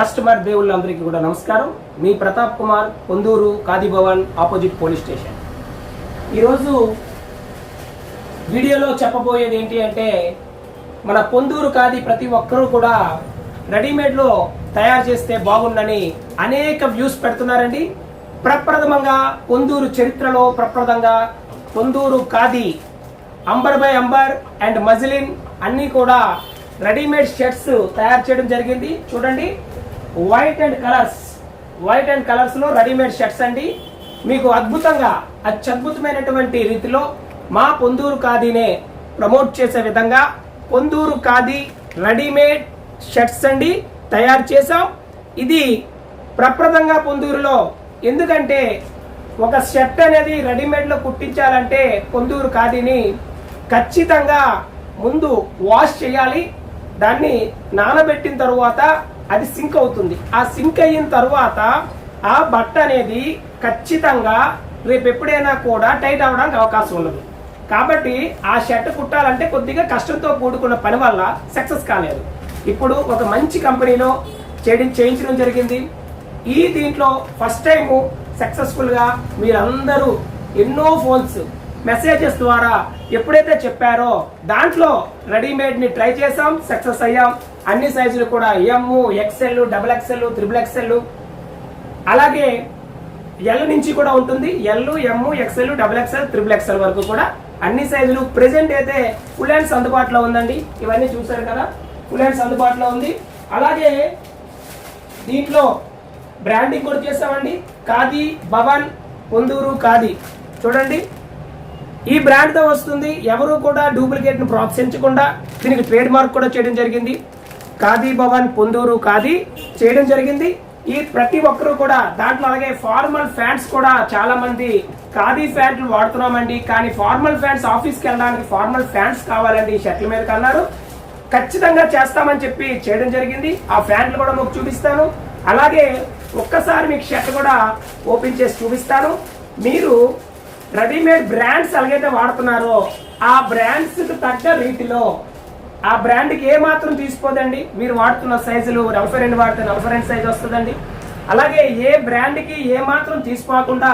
Customer దేవుళ్ళందరికీ కూడా నమస్కారం. మీ Pratap Kumar Ponduru Khadi Bhavan opposite police station. ఈరోజు వీడియోలో చెప్పబోయేది ఏంటి అంటే మన పొందూరు ఖాదీ ప్రతి ఒక్కరూ కూడా రెడీమేడ్లో తయారు చేస్తే బాగుందని అనేక వ్యూస్ పెడుతున్నారండి. ప్రప్రథమంగా పొందూరు చరిత్రలో ప్రప్రథంగా Ponduru Khadi Ambar by Ambar and muslin అన్నీ కూడా రెడీమేడ్ షర్ట్స్ తయారు చేయడం జరిగింది. చూడండి. White and colours white and కలర్స్లో రెడీమేడ్ షర్ట్స్ అండి. మీకు అద్భుతంగా అత్యద్భుతమైనటువంటి రీతిలో మా పొందూరు ఖాదీనే ప్రమోట్ చేసే విధంగా పొందూరు ఖాదీ రెడీమేడ్ షర్ట్స్ అండి తయారు చేసాం ఇది ప్రప్రదంగా పొందూరులో ఎందుకంటే ఒక షర్ట్ అనేది రెడీమేడ్లో కుట్టించాలంటే పొందూరు ఖాదీని ఖచ్చితంగా ముందు వాష్ చేయాలి. దాన్ని నానబెట్టిన తరువాత అది సింక్ అవుతుంది. ఆ సింక్ అయిన తర్వాత ఆ బట్ట అనేది ఖచ్చితంగా రేపు ఎప్పుడైనా కూడా టైట్ అవ్వడానికి అవకాశం ఉండదు. కాబట్టి ఆ షర్ట్ కుట్టాలంటే కొద్దిగా కష్టంతో కూడుకున్న పని వల్ల సక్సెస్ కాలేదు. ఇప్పుడు ఒక మంచి కంపెనీలో చేయడం చేయించడం జరిగింది. ఈ దీంట్లో ఫస్ట్ టైము సక్సెస్ఫుల్గా మీరందరూ ఎన్నో ఫోన్స్ మెసేజెస్ ద్వారా ఎప్పుడైతే చెప్పారో దాంట్లో రెడీమేడ్ని ట్రై చేసాం సక్సెస్ అయ్యాం. అన్ని సైజులు కూడా M XL double XL triple XL అలాగే ఎల్ నుంచి కూడా ఉంటుంది. L M XL double XL triple XL వరకు కూడా అన్ని సైజులు ప్రెసెంట్ అయితే ఫుల్ హ్యాండ్స్ అందుబాటులో ఉందండి. ఇవన్నీ చూసారు కదా? ఫుల్ హ్యాండ్స్ అందుబాటులో ఉంది. అలాగే దీంట్లో బ్రాండింగ్ కూడా చేస్తామండి. ఖాదీ భవన్ పొందూరు ఖాదీ. చూడండి. ఈ బ్రాండ్తో వస్తుంది. ఎవరు కూడా డూప్లికేట్ను ప్రోత్సహించకుండా దీనికి ట్రేడ్ మార్క్ కూడా చేయడం జరిగింది. ఖాదీ భవన్ పొందూరు ఖాదీ చేయడం జరిగింది. ఈ ప్రతి ఒక్కరు కూడా దాంట్లో అలాగే ఫార్మల్ ఫ్యాన్స్ కూడా చాలా మంది ఖాదీ ఫ్యాంట్లు వాడుతున్నామండి. కానీ ఫార్మల్ ఫ్యాన్స్ ఆఫీస్కి వెళ్ళడానికి ఫార్మల్ ఫ్యాన్స్ కావాలండి ఈ షర్ట్ల మీదకి అన్నారు ఖచ్చితంగా చేస్తామని చెప్పి చేయడం జరిగింది. ఆ ఫ్యాంట్లు కూడా మీకు చూపిస్తాను. అలాగే ఒక్కసారి మీకు షర్ట్ కూడా ఓపెన్ చేసి చూపిస్తాను. మీరు రెడీమేడ్ బ్రాండ్స్ ఎలాగైతే వాడుతున్నారో ఆ బ్రాండ్స్కి తగ్గ రీతిలో ఆ బ్రాండ్కి ఏ మాత్రం తీసుకోదండి. మీరు వాడుతున్న సైజులు నలభై రెండు వాడితే నలభై రెండు సైజు వస్తుందండి. అలాగే ఏ బ్రాండ్కి ఏ మాత్రం తీసుకోకుండా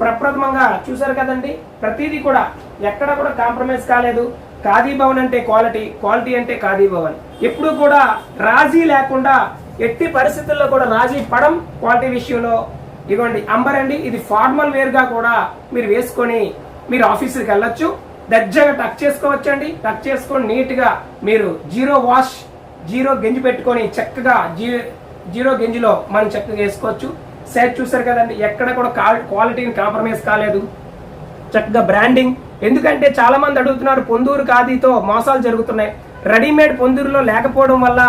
ప్రప్రథమంగా చూసారు కదండి. ప్రతిదీ కూడా ఎక్కడ కూడా కాంప్రమైజ్ కాలేదు. ఖాదీ భవన్ అంటే క్వాలిటీ క్వాలిటీ అంటే ఖాదీ భవన్. ఎప్పుడు కూడా రాజీ లేకుండా ఎట్టి పరిస్థితుల్లో కూడా రాజీ పడం క్వాలిటీ విషయంలో. ఇవ్వండి అంబర్ అండి ఇది ఫార్మల్ వేర్గా కూడా మీరు వేసుకొని మీరు ఆఫీసుకి వెళ్ళొచ్చు. దర్జాగా టక్ చేసుకోవచ్చండి. టక్ చేసుకొని నీట్గా మీరు జీరో వాష్ జీరో గెంజి పెట్టుకొని చక్కగా జీ జీరో గెంజిలో మనం చక్కగా వేసుకోవచ్చు. సైజ్ చూసారు కదండి ఎక్కడ కూడా క్వాలిటీని కాంప్రమైజ్ కాలేదు. చక్కగా బ్రాండింగ్ ఎందుకంటే చాలా మంది అడుగుతున్నారు పొందూరు ఖాదీతో మోసాలు జరుగుతున్నాయి. రెడీమేడ్ పొందూరులో లేకపోవడం వల్ల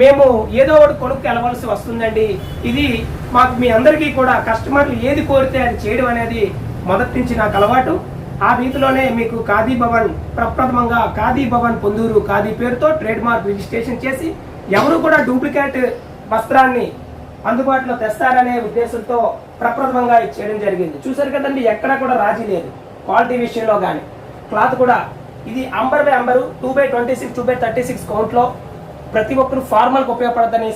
మేము ఏదో ఒకటి కొనుక్కు వెళ్ళవలసి వస్తుందండి. ఇది మాకు మీ అందరికీ కూడా కస్టమర్లు ఏది కోరితే అది చేయడం అనేది మొదటి నుంచి నాకు అలవాటు. ఆ రీతిలోనే మీకు ఖాదీ భవన్ ప్రప్రథమంగా ఖాదీ భవన్ పొందూరు ఖాదీ పేరుతో ట్రేడ్ మార్క్ రిజిస్ట్రేషన్ చేసి ఎవరు కూడా డూప్లికేట్ వస్త్రాన్ని అందుబాటులో తెస్తారనే ఉద్దేశంతో ప్రప్రథమంగా చేయడం జరిగింది. చూసారు కదండి ఎక్కడ కూడా రాజీ లేదు. క్వాలిటీ విషయంలో కానీ క్లాత్ కూడా ఇది Ambar by Ambar two by twenty six two by thirty six కౌంట్లో ప్రతి ఒక్కరు ఫార్మల్కి ఉపయోగపడద్దని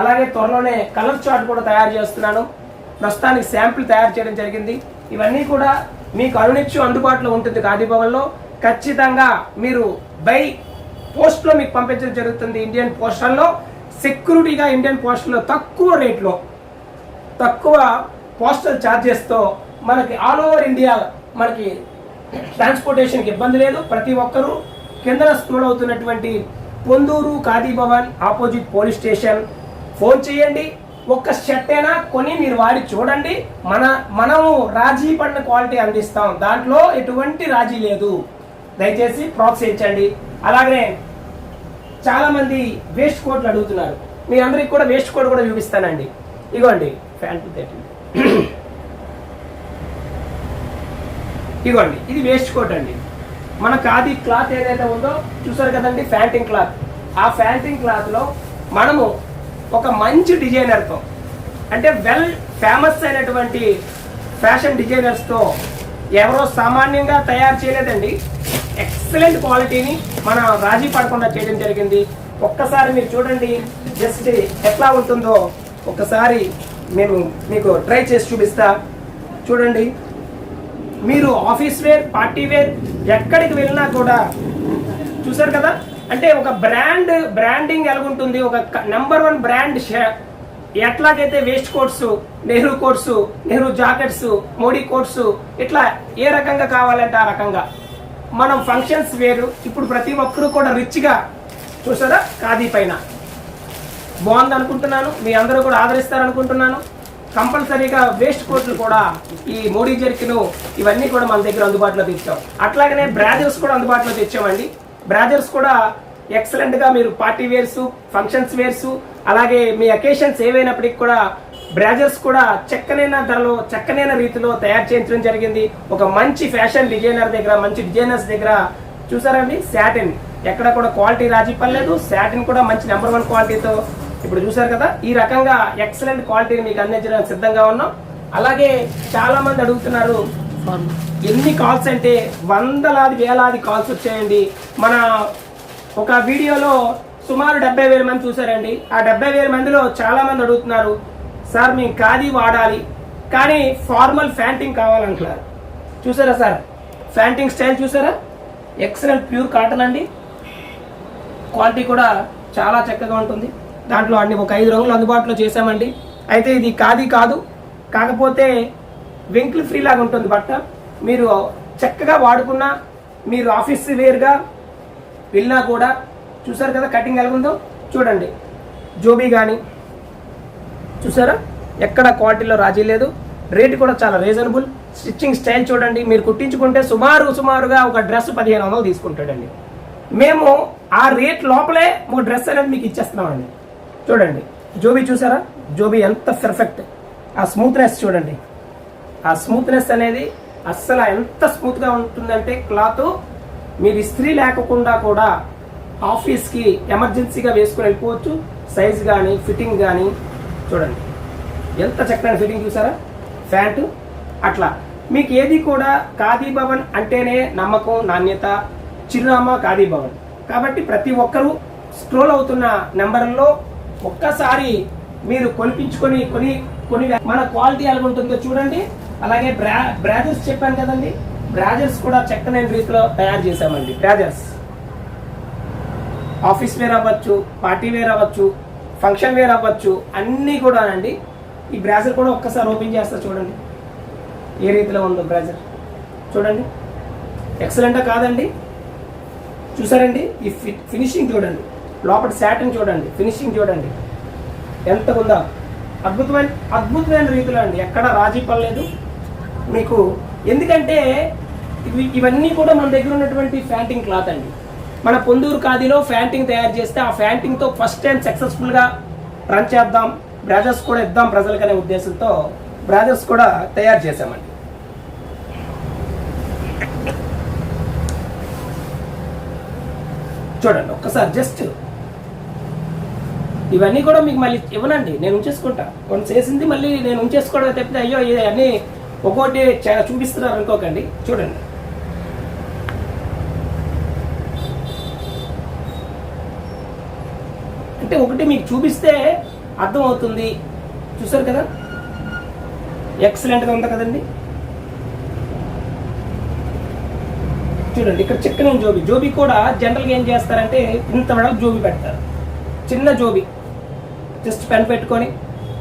అలాగే త్వరలోనే కలర్ చార్ట్ కూడా తయారు చేస్తున్నాను. ప్రస్తుతానికి శాంపిల్ తయారు చేయడం జరిగింది. ఇవన్నీ కూడా మీకు అనునిత్యం అందుబాటులో ఉంటుంది ఖాదీ ఖచ్చితంగా మీరు బై పోస్ట్లో మీకు పంపించడం జరుగుతుంది ఇండియన్ పోస్టల్లో. సెక్యూరిటీగా ఇండియన్ పోస్టల్లో తక్కువ రేట్లో తక్కువ పోస్టల్ ఛార్జెస్తో మనకి ఆల్ ఓవర్ ఇండియా మనకి ట్రాన్స్పోర్టేషన్కి ఇబ్బంది లేదు. ప్రతి ఒక్కరూ కింద స్క్రోల్ అవుతున్నటువంటి Ponduru Khadi Bhavan opposite police station. Phone చేయండి. ఒక్క షర్ట్ అయినా కొని మీరు వాడి చూడండి. మన మనము రాజీ పడిన క్వాలిటీ అందిస్తాం. దాంట్లో ఎటువంటి రాజీ లేదు. దయచేసి ప్రోత్సహించండి. అలాగే చాలా మంది వేస్ట్ కోట్లు అడుగుతున్నారు. మీ అందరికి కూడా వేస్ట్ కోట్ కూడా చూపిస్తానండి. ఇగోండి. ఫ్యాంట్ తేటండి ఇగోండి. ఇది వేస్ట్ కోట్ అండి. మన ఖాదీ క్లాత్ ఏదైతే ఉందో చూసారు కదండి ఫ్యాంటింగ్ క్లాత్ ఆ ఫ్యాంటింగ్ క్లాత్లో మనము ఒక మంచి డిజైనర్తో అంటే వెల్ ఫేమస్ అయినటువంటి ఫ్యాషన్ డిజైనర్స్తో ఎవరో సామాన్యంగా తయారు చేయలేదండి. ఎక్సలెంట్ క్వాలిటీని మనం రాజీ పడకుండా చేయడం జరిగింది. ఒక్కసారి మీరు చూడండి జస్ట్ ఎట్లా ఉంటుందో ఒకసారి మేము మీకు ట్రై చేసి చూపిస్తా. చూడండి మీరు ఆఫీస్ వేర్ పార్టీ వేర్ ఎక్కడికి వెళ్ళినా కూడా చూసారు కదా? అంటే ఒక బ్రాండ్ బ్రాండింగ్ ఎలాగుంటుంది? ఒక నెంబర్ వన్ బ్రాండ్ ఎట్లాగైతే waist coats Nehru coats Nehru jackets Modi coats ఇట్లా ఏ రకంగా కావాలంటే ఆ రకంగా. మనం ఫంక్షన్స్ వేరు ఇప్పుడు ప్రతి ఒక్కరు కూడా రిచ్గా చూసారా? ఖాదీ పైన. బాగుంది అనుకుంటున్నాను మీ అందరూ కూడా ఆదరిస్తారనుకుంటున్నాను. కంపల్సరీగా వేస్ట్ కోట్లు కూడా ఈ మోడీ జర్కిను ఇవన్నీ కూడా మన దగ్గర అందుబాటులో తెచ్చాం. అట్లాగనే బ్రాజర్స్ కూడా అందుబాటులో తెచ్చామండి. బ్రాజర్స్ కూడా ఎక్సలెంట్గా మీరు పార్టీ వేర్స్ ఫంక్షన్స్ వేర్స్ అలాగే మీ అకేషన్స్ ఏవైనప్పటికీ కూడా బ్రాజర్స్ కూడా చక్కనైన ధరలో చక్కనైన రీతిలో తయారు చేయించడం జరిగింది. ఒక మంచి ఫ్యాషన్ డిజైనర్ దగ్గర మంచి డిజైనర్స్ దగ్గర చూసారండి? శాటిన్. ఎక్కడ కూడా క్వాలిటీ రాజీ పర్లేదు శాటిన్ కూడా మంచి నెంబర్ వన్ క్వాలిటీతో ఇప్పుడు చూసారు కదా? ఈ రకంగా ఎక్సలెంట్ క్వాలిటీని మీకు అందించడానికి సిద్ధంగా ఉన్నాం. అలాగే చాలా మంది అడుగుతున్నారు ఎన్ని కాల్స్ అంటే వందలాది వేలాది కాల్స్ వచ్చాయండి. మన ఒక వీడియోలో సుమారు డెబ్బై వేల మంది చూసారండి ఆ డెబ్బై వేల మందిలో చాలా మంది అడుగుతున్నారు సార్ మేము ఖాదీ వాడాలి కానీ ఫార్మల్ ఫ్యాంటింగ్ కావాలంటున్నారు. చూసారా సార్? ఫ్యాంటింగ్ స్టైల్ చూసారా? ఎక్సలెంట్ ప్యూర్ కాటన్ అండి. క్వాలిటీ కూడా చాలా చక్కగా ఉంటుంది. దాంట్లో అన్ని ఒక ఐదు రంగులు అందుబాటులో చేశామండి. అయితే ఇది ఖాదీ కాదు. కాకపోతే వెంకులు ఫ్రీ లాగా ఉంటుంది బట్ట మీరు చక్కగా వాడుకున్నా మీరు ఆఫీస్ వేర్గా వెళ్ళినా కూడా చూసారు కదా కటింగ్ ఎలాగుందో ఉందో? చూడండి. జోబీ కానీ చూసారా? ఎక్కడ క్వాలిటీలో రాజీ లేదు. రేట్ కూడా చాలా రీజనబుల్. స్టిచ్చింగ్ స్టైల్ చూడండి. మీరు కుట్టించుకుంటే సుమారు సుమారుగా ఒక డ్రెస్ పదిహేను వందలు తీసుకుంటాడండి. మేము ఆ రేట్ లోపలే ఒక డ్రెస్ అనేది మీకు ఇచ్చేస్తున్నామండి. చూడండి. జోబీ చూసారా? జోబీ ఎంత పర్ఫెక్ట్ ఆ స్మూత్నెస్ చూడండి. ఆ స్మూత్నెస్ అనేది అస్సలు ఎంత స్మూత్గా ఉంటుందంటే క్లాత్ మీరు ఇస్త్రీ లేకుండా కూడా ఆఫీస్కి ఎమర్జెన్సీగా వేసుకుని వెళ్ళిపోవచ్చు. సైజ్ కానీ ఫిట్టింగ్ కానీ చూడండి. ఎంత చక్కని ఫిట్టింగ్ చూసారా? ప్యాంటు అట్లా. మీకు ఏది కూడా ఖాదీ భవన్ అంటేనే నమ్మకం నాణ్యత చిరునామా ఖాదీ భవన్. కాబట్టి ప్రతి ఒక్కరూ స్క్రోల్ అవుతున్న నెంబర్లో ఒక్కసారి మీరు కొనిపించుకొని కొని కొన్ని మన క్వాలిటీ ఎలా ఉంటుందో చూడండి. అలాగే బ్రా బ్రాజర్స్ చెప్పాను కదండి. బ్రాజర్స్ కూడా చక్కనైన రీతిలో తయారు చేశామండి. బ్రాజర్స్ ఆఫీస్ వేర్ అవ్వచ్చు పార్టీ వేర్ అవ్వచ్చు ఫంక్షన్ వేర్ అవ్వచ్చు అన్నీ కూడా అండి ఈ బ్రాజర్ కూడా ఒక్కసారి ఓపెన్ చేస్తా చూడండి. ఏ రీతిలో ఉందో బ్రాజర్ చూడండి. ఎక్సలెంటా కాదండి. చూసారండి? ఈ ఫినిషింగ్ చూడండి. లోపల శాటన్ చూడండి. ఫినిషింగ్ చూడండి. ఎంత ఉందా. అద్భుతమైన అద్భుతమైన రీతిలో అండి. ఎక్కడ రాజీ పడలేదు. మీకు ఎందుకంటే ఇవి ఇవన్నీ కూడా మన దగ్గర ఉన్నటువంటి ఫ్యాంటింగ్ క్లాత్ అండి. మన పొందూరు ఖాదీలో ఫ్యాంటింగ్ తయారు చేస్తే ఆ ఫ్యాంటింగ్తో ఫస్ట్ టైం సక్సెస్ఫుల్గా రన్ చేద్దాం. బ్రాజర్స్ కూడా ఇద్దాం ప్రజలకనే ఉద్దేశంతో బ్రాజర్స్ కూడా తయారు చేశామండి. చూడండి ఒక్కసారి జస్ట్ ఇవన్నీ కూడా మీకు మళ్ళీ ఇవ్వనండి నేను ఉంచేసుకుంటా. కొన్ని చేసింది మళ్ళీ నేను ఉంచేసుకోవడం తప్పితే అయ్యో ఇవన్నీ అన్నీ ఒక్కోటి చ- చూపిస్తున్నారు అనుకోకండి. చూడండి. అంటే ఒకటి మీకు చూపిస్తే అర్థం అవుతుంది చూసారు కదా ఎక్సలెంట్గా ఉంది కదండి? చూడండి ఇక్కడ చిక్కన జోబీ. జోబీ కూడా జనరల్గా ఏం చేస్తారంటే ఇంత వెడల్పు జోబీ పెడతారు. చిన్న జోబీ. జస్ట్ పెన్ పెట్టుకొని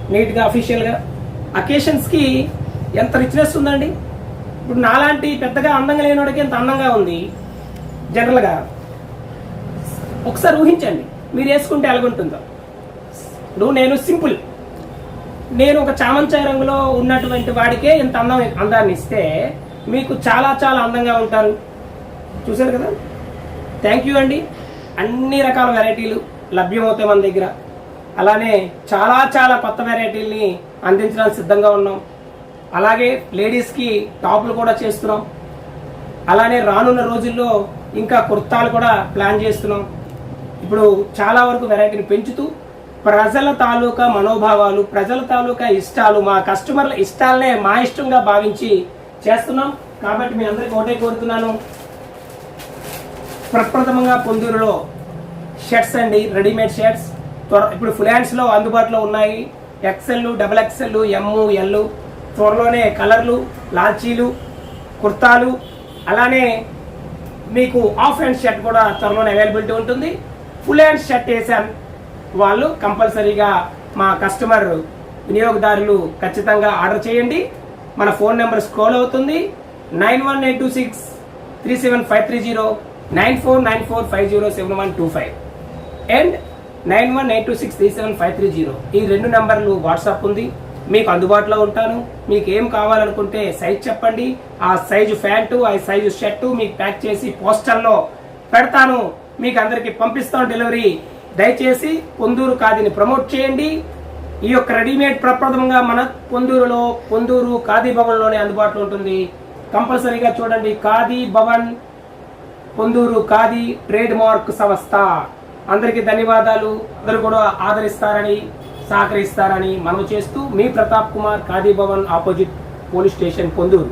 నీట్గా అఫీషియల్గా అకేషన్స్కి ఎంత రిచ్నెస్ ఉందండి? ఇప్పుడు నాలాంటి పెద్దగా అందంగా లేనివాడికి ఎంత అందంగా ఉంది? జనరల్గా ఒకసారి ఊహించండి మీరు వేసుకుంటే ఎలాగుంటుందో. ఇప్పుడు నేను సింపుల్. నేను ఒక చామంచాయ రంగులో ఉన్నటువంటి వాడికే ఇంత అందం అందాన్ని ఇస్తే మీకు చాలా చాలా అందంగా ఉంటారు. చూశారు కదా? థ్యాంక్ యూ అండి. అన్ని రకాల వెరైటీలు లభ్యమవుతాయి మన దగ్గర. అలానే చాలా చాలా కొత్త వెరైటీల్ని అందించడానికి సిద్ధంగా ఉన్నాం. అలాగే లేడీస్కి టాపులు కూడా చేస్తున్నాం. అలానే రానున్న రోజుల్లో ఇంకా కుర్తాలు కూడా ప్లాన్ చేస్తున్నాం. ఇప్పుడు చాలా వరకు వెరైటీని పెంచుతూ ప్రజల తాలూకా మనోభావాలు ప్రజల తాలూకా ఇష్టాలు మా కస్టమర్ల ఇష్టాలనే మా ఇష్టంగా భావించి చేస్తున్నాం. కాబట్టి మీ అందరికీ ఒకటే కోరుతున్నాను. ప్రప్రథమంగా పొందూరులో షర్ట్స్ అండి రెడీమేడ్ షర్ట్స్. త్వర ఇప్పుడు ఫులాన్స్లో అందుబాటులో ఉన్నాయి. XL double XL M L త్వరలోనే కలర్లు లాల్చీలు కుర్తాలు అలానే మీకు ఆఫ్ హ్యాండ్ షర్ట్ కూడా త్వరలోనే అవైలబిలిటీ ఉంటుంది. ఫుల్ హ్యాండ్ షర్ట్ వేసాను వాళ్ళు కంపల్సరీగా మా కస్టమర్ వినియోగదారులు ఖచ్చితంగా ఆర్డర్ చేయండి. మన ఫోన్ నెంబర్ స్క్రోల్ అవుతుంది. Nine one eight two six three seven five three zero nine four nine four five zero seven one two five. And nine one eight two six three seven five three zero. ఈ రెండు నెంబర్లు WhatsApp ఉంది. మీకు అందుబాటులో ఉంటాను. మీకు ఏం కావాలనుకుంటే సైజ్ చెప్పండి. ఆ సైజు ప్యాంటు ఆ సైజు షర్టు మీకు ప్యాక్ చేసి పోస్టర్లో పెడతాను. మీకు అందరికి పంపిస్తాను డెలివరీ. దయచేసి పొందూరు ఖాదీని ప్రమోట్ చేయండి. ఈ యొక్క రెడీమేడ్ ప్రప్రథమంగా మన పొందూరులో పొందూరు ఖాదీ భవన్లోనే అందుబాటులో ఉంటుంది. కంపల్సరీగా చూడండి. ఖాదీ భవన్ పొందూరు ఖాదీ ట్రేడ్ మార్క్ సంస్థ. అందరికీ ధన్యవాదాలు. అందరూ కూడా ఆదరిస్తారని సహకరిస్తారని మనం చేస్తూ మీ Pratap Kumar Khadi Bhavan opposite police station Ponduru